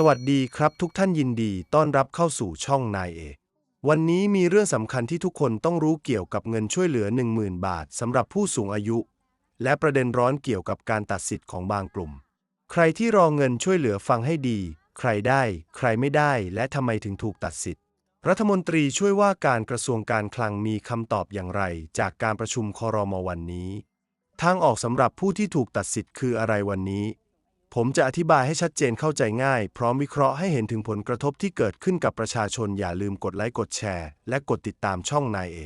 สวัสดีครับทุกท่านยินดีต้อนรับเข้าสู่ช่องนายเอกวันนี้มีเรื่องสำคัญที่ทุกคนต้องรู้เกี่ยวกับเงินช่วยเหลือ 10,000 บาทสำหรับผู้สูงอายุ และประเด็นร้อนเกี่ยวกับการตัดสิทธิ์ของบางกลุ่ม ใครที่รอเงินช่วยเหลือฟังให้ดี ใครได้ ใครไม่ได้ และทำไมถึงถูกตัดสิทธิ์ รัฐมนตรีช่วยว่าการกระทรวงการคลังมีคำตอบอย่างไร จากการประชุมครมวันนี้ ทางออกสำหรับผู้ที่ถูกตัดสิทธิ์คืออะไรวันนี้ ผมจะอธิบายให้ชัดเจนเข้าใจง่าย พร้อมวิเคราะห์ให้เห็นถึงผลกระทบที่เกิดขึ้นกับประชาชนอย่าลืมกดไลค์กดแชร์ และกดติดตามช่องนายเอ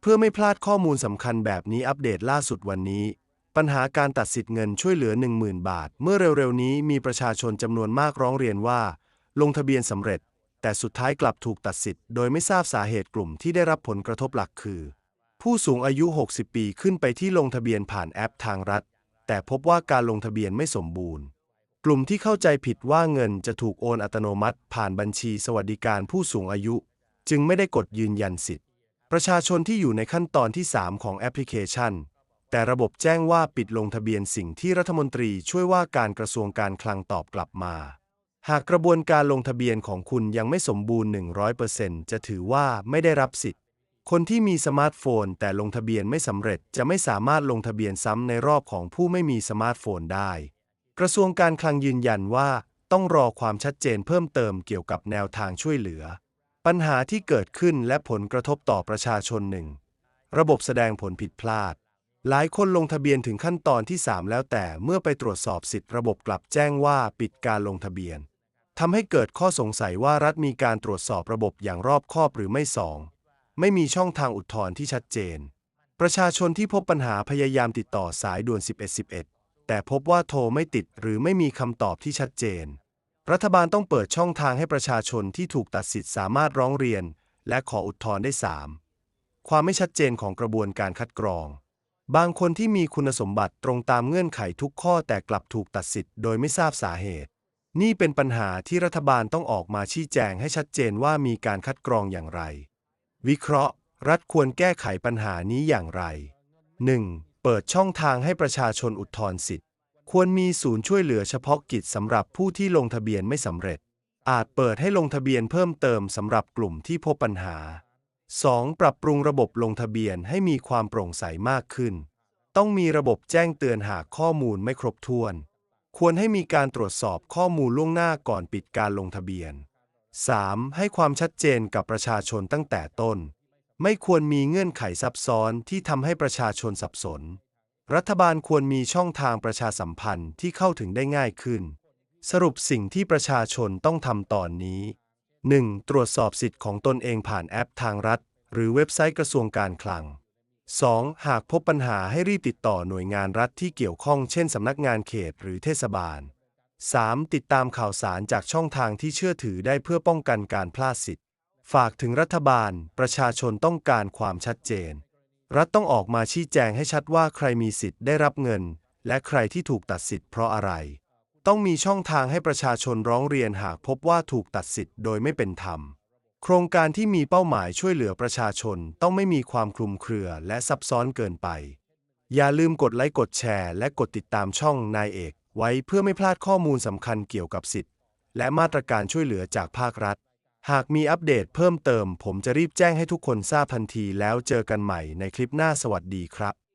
เพื่อไม่พลาดข้อมูลสำคัญแบบนี้อัปเดตล่าสุดวันนี้ ปัญหาการตัดสิทธิ์เงินช่วยเหลือ 10,000 บาท เมื่อเร็วๆ นี้มีประชาชนจำนวนมากร้องเรียนว่า ลงทะเบียนสำเร็จ แต่สุดท้ายกลับถูกตัดสิทธิ์โดยไม่ทราบสาเหตุกลุ่มที่ได้รับผลกระทบหลักคือ ผู้สูงอายุ 60 ปีขึ้นไปที่ลงทะเบียนผ่านแอปทางรัฐ แต่พบว่าการลงทะเบียนไม่สมบูรณ์ กลุ่มที่เข้าใจผิดว่าเงินจะถูกโอนอัตโนมัติ ผ่านบัญชีสวัสดิการผู้สูงอายุ จึงไม่ได้กดยืนยันสิทธิ์ ประชาชนที่อยู่ในขั้นตอนที่ 3 ของแอปพลิเคชัน แต่ระบบแจ้งว่าปิดลงทะเบียนสิ่งที่รัฐมนตรีช่วยว่าการกระทรวงการคลังตอบกลับมา หากกระบวนการลงทะเบียนของคุณยังไม่สมบูรณ์ 100%จะถือว่าไม่ได้รับสิทธิ์ คนที่มีสมาร์ทโฟน แต่ลงทะเบียนไม่สำเร็จจะไม่สามารถลงทะเบียนซ้ำในรอบของผู้ไม่มีสมาร์ทโฟนได้ กระทรวงการคลังยืนยันว่าต้องรอความชัดเจนเพิ่มเติมเกี่ยวกับแนวทางช่วยเหลือ ปัญหาที่เกิดขึ้นและผลกระทบต่อประชาชนหนึ่งระบบแสดงผลผิดพลาด หลายคนลงทะเบียนถึงขั้นตอนที่ 3 แล้วแต่เมื่อไปตรวจสอบสิทธิ์ระบบกลับแจ้งว่าปิดการลงทะเบียนทำให้เกิดข้อสงสัยว่ารัฐมีการตรวจสอบระบบอย่างรอบคอบหรือไม่สองไม่มีช่องทางอุทธรณ์ที่ชัดเจน ประชาชนที่พบปัญหาพยายามติดต่อสายด่วน1111 แต่พบว่าโทรไม่ติดหรือไม่มีคำตอบที่ชัดเจน รัฐบาลต้องเปิดช่องทางให้ประชาชนที่ถูกตัดสิทธิ์สามารถร้องเรียน และขออุทธรณ์ได้ 3. ความไม่ชัดเจนของกระบวนการคัดกรอง บางคนที่มีคุณสมบัติตรงตามเงื่อนไขทุกข้อแต่กลับถูกตัดสิทธิ์โดยไม่ทราบสาเหตุ นี่เป็นปัญหาที่รัฐบาลต้องออกมาชี้แจงให้ชัดเจนว่ามีการคัดกรองอย่างไร วิเคราะห์ รัฐควรแก้ไขปัญหานี้อย่างไร 1. เปิดช่องทางให้ประชาชนอุทธรณ์สิทธิ์ ควรมีศูนย์ช่วยเหลือเฉพาะกิจสำหรับผู้ที่ลงทะเบียนไม่สำเร็จ อาจเปิดให้ลงทะเบียนเพิ่มเติมสำหรับกลุ่มที่พบปัญหา 2. ปรับปรุงระบบลงทะเบียนให้มีความโปร่งใสมากขึ้น ต้องมีระบบแจ้งเตือนหากข้อมูลไม่ครบถ้วน ควรให้มีการตรวจสอบข้อมูลล่วงหน้าก่อนปิดการลงทะเบียน 3. ให้ความชัดเจนกับประชาชนตั้งแต่ต้น ไม่ควรมีเงื่อนไขซับซ้อนที่ทำให้ประชาชนสับสน รัฐบาลควรมีช่องทางประชาสัมพันธ์ที่เข้าถึงได้ง่ายขึ้น สรุปสิ่งที่ประชาชนต้องทำตอนนี้ 1. ตรวจสอบสิทธิ์ของตนเองผ่านแอปทางรัฐ หรือเว็บไซต์กระทรวงการคลัง 2. หากพบปัญหาให้รีบติดต่อหน่วยงานรัฐที่เกี่ยวข้องเช่นสำนักงานเขตหรือเทศบาล 3. ติดตามข่าวสารจากช่องทางที่เชื่อถือได้เพื่อป้องกันการพลาดสิทธิ ฝากถึงรัฐบาล ประชาชนต้องการความชัดเจน รัฐต้องออกมาชี้แจงให้ชัดว่าใครมีสิทธิ์ได้รับเงิน และใครที่ถูกตัดสิทธิ์เพราะอะไร ต้องมีช่องทางให้ประชาชนร้องเรียนหากพบว่าถูกตัดสิทธิ์โดยไม่เป็นธรรม โครงการที่มีเป้าหมายช่วยเหลือประชาชนต้องไม่มีความคลุมเครือและซับซ้อนเกินไป อย่าลืมกดไลค์กดแชร์ และกดติดตามช่องนายเอก ไว้เพื่อไม่พลาดข้อมูลสำคัญเกี่ยวกับสิทธิ์ และมาตรการช่วยเหลือจากภาครัฐ หากมีอัปเดตเพิ่มเติม ผมจะรีบแจ้งให้ทุกคนทราบทันทีแล้วเจอกันใหม่ในคลิปหน้าสวัสดีครับ